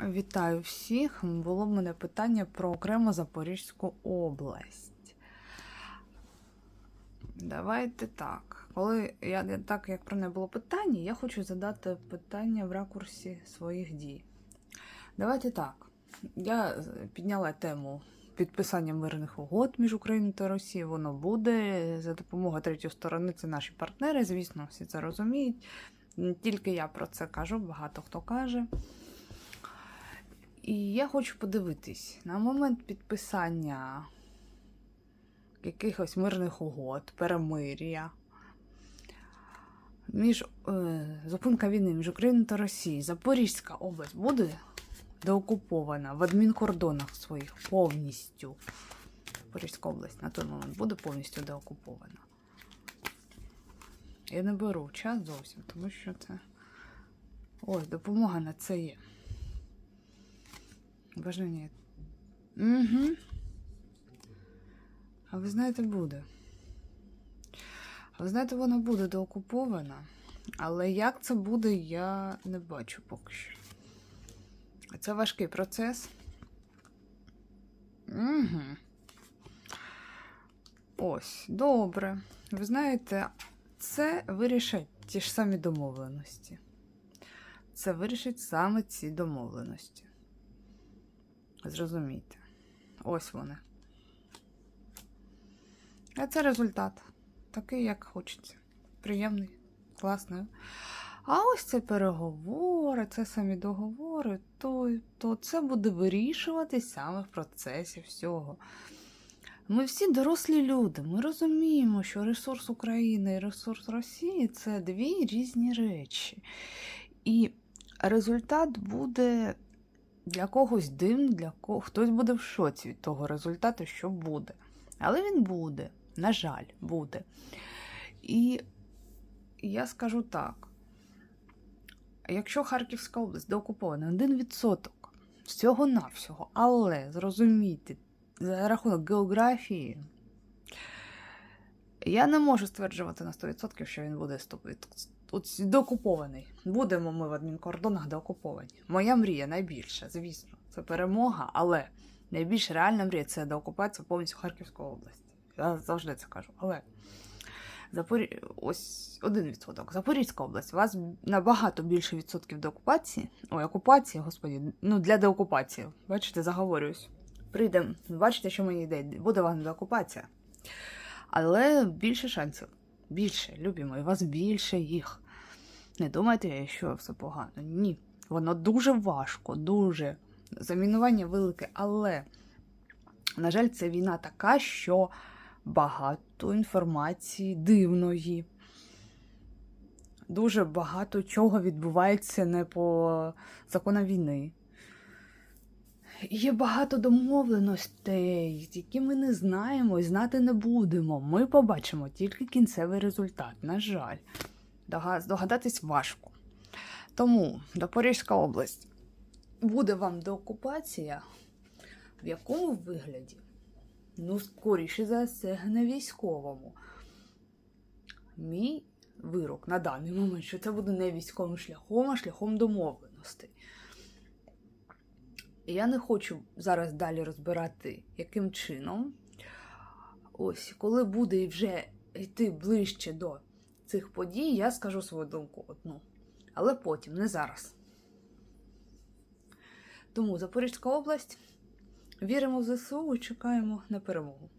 Вітаю всіх. Було в мене питання про окремо Запорізьку область. Давайте так. Коли я так як про неї було питання, я хочу задати питання в ракурсі своїх дій. Давайте так. Я підняла тему підписання мирних угод між Україною та Росією. Воно буде за допомогою третьої сторони. Це наші партнери, звісно, всі це розуміють. Не тільки я про це кажу, багато хто каже. І я хочу подивитись на момент підписання якихось мирних угод, перемир'я. Між е, зупинка війни між Україною та Росією. Запорізька область буде деокупована в адмінкордонах своїх повністю. Запорізька область на той момент буде повністю деокупована. Я не беру час зовсім, тому що це. Ось, допомога на це є. Бажання. Угу. А ви знаєте, буде. А ви знаєте, вона буде деокупована. Але як це буде, я не бачу поки що. Це важкий процес. Угу. Ось, добре. Ви знаєте, це вирішать ті ж самі домовленості. Це вирішить саме ці домовленості. Зрозумійте. Ось вони. А це результат. Такий, як хочеться. Приємний, класний. А ось це переговори, це самі договори, то, то це буде вирішуватись саме в процесі всього. Ми всі дорослі люди. Ми розуміємо, що ресурс України і ресурс Росії це дві різні речі. І результат буде для когось дивний, для кого хтось буде в шоці від того результату, що буде. Але він буде, на жаль, буде. І я скажу так: якщо Харківська область деокупована один відсоток всього-навсього, але зрозумійте, за рахунок географії, я не можу стверджувати на 100%, що він буде 100% от деокупований. Будемо ми в адмінкордонах деокуповані. Моя мрія найбільша, звісно, це перемога, але найбільш реальна мрія це деокупація повністю Харківської області. Я завжди це кажу. Але Запорі... ось один відсоток. Запорізька область. У вас набагато більше відсотків деокупації. Ой, окупації, господі, ну для деокупації. Бачите, заговорююсь. Прийдемо, бачите, що мені йде. Буде вам деокупація. Але більше шансів. Більше, любі мої, вас більше їх. Не думайте, що все погано. Ні. Воно дуже важко, дуже. Замінування велике, але, на жаль, це війна така, що багато інформації дивної. Дуже багато чого відбувається не по законам війни. Є багато домовленостей, які ми не знаємо і знати не будемо. Ми побачимо тільки кінцевий результат. На жаль, Дога- здогадатись важко. Тому Запорізька область буде вам деокупація в якому вигляді? Ну, скоріше за все, не військовому. Мій вирок на даний момент, що це буде не військовим шляхом, а шляхом домовленостей. І я не хочу зараз далі розбирати, яким чином. Ось, коли буде вже йти ближче до цих подій, я скажу свою думку одну. Але потім, не зараз. Тому Запорізька область. Віримо в ЗСУ і чекаємо на перемогу.